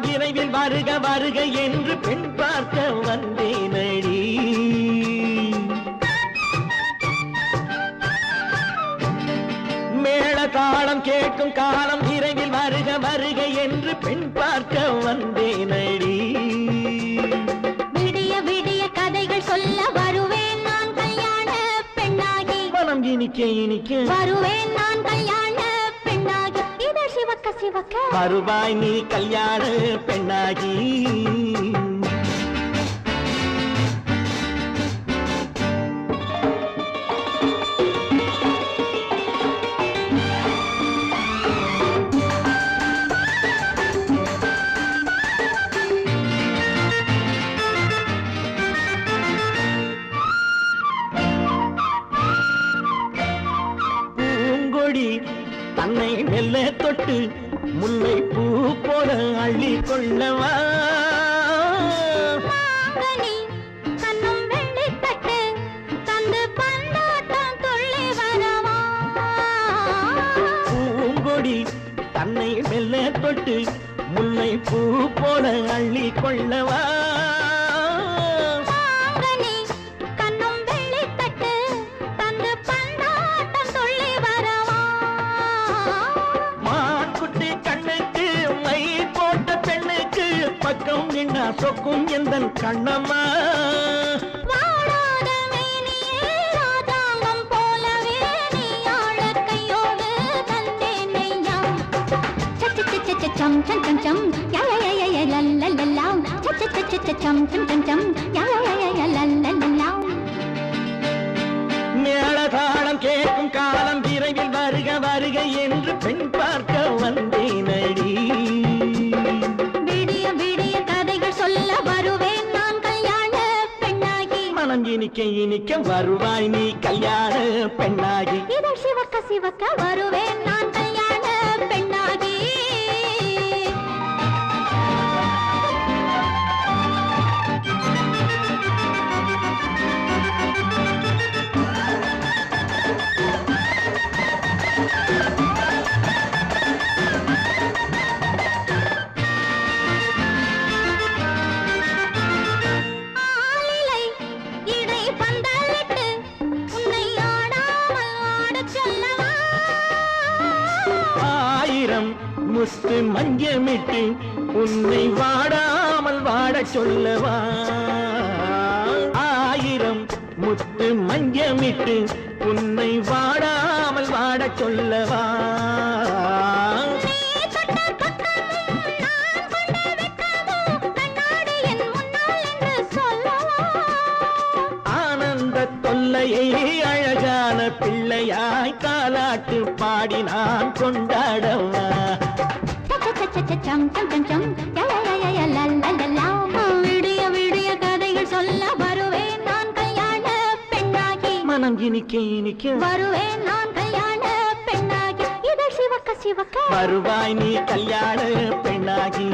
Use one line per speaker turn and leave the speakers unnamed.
விரைவில் வருக வருக என்று பெண் பார்க்க வந்தேனடி. மேள தாளம் கேட்கும் காலம் விரைவில் வருக வருக என்று பெண் பார்க்க வந்தேனடி.
விடிய விடிய கதைகள் சொல்ல வருவேன் நான் கல்யாண பெண்ணாகி.
மனம் இனிக்க இனிக்க
வருவேன் சிவக்க.
வருவாய் நீ கல்யாண பெண்ணாகி. தன்னை மெல்ல தொட்டு முல்லை பூ போல அள்ளி கொள்ளவா? தன்னை மெல்ல தொட்டு முல்லை பூ போல அள்ளி கொள்ளவா? பக்கம் நின்னா சொக்கும் எந்த கண்ணம்மா?
சம் சம் சம் சம். யா யா யா யா யா லல் லல் லல் லாம். சச்ச சச்ச சச்ச சம் சம் சம் யா.
மேளதாளம் கேட்கும் காலம் விரைவில் வருக வருக என்று பெண் பார்க்க வந்தேனடி
பெண்ணாகி
மனம் இனிக்க இனிக்க வருவாய் நீ கல்யாண பெண்ணாகி.
இதழ் சிவக்க சிவக்க வருவேன் நான்
ஆயிரம் முஸ்து மஞ்சமிட்டு உன்னை வாடாமல் வாட சொல்லவா? ஆயிரம் முத்து மஞ்சமிட்டு உன்னை வாடாமல் வாட சொல்லவா? தொல்லையை அழகான பிள்ளையாய் காலாட்டு பாடி நான் கொண்டாடவா.
விடிய விடிய கதைகள் சொல்ல வருவேன் நான் கல்யாண பெண்ணாகி.
மனம் இனிக்க இனிக்க
வருவேன் நான் கல்யாண பெண்ணாகி. இதழ் சிவக்க சிவக்க.
வருவாய் நீ கல்யாண பெண்ணாகி.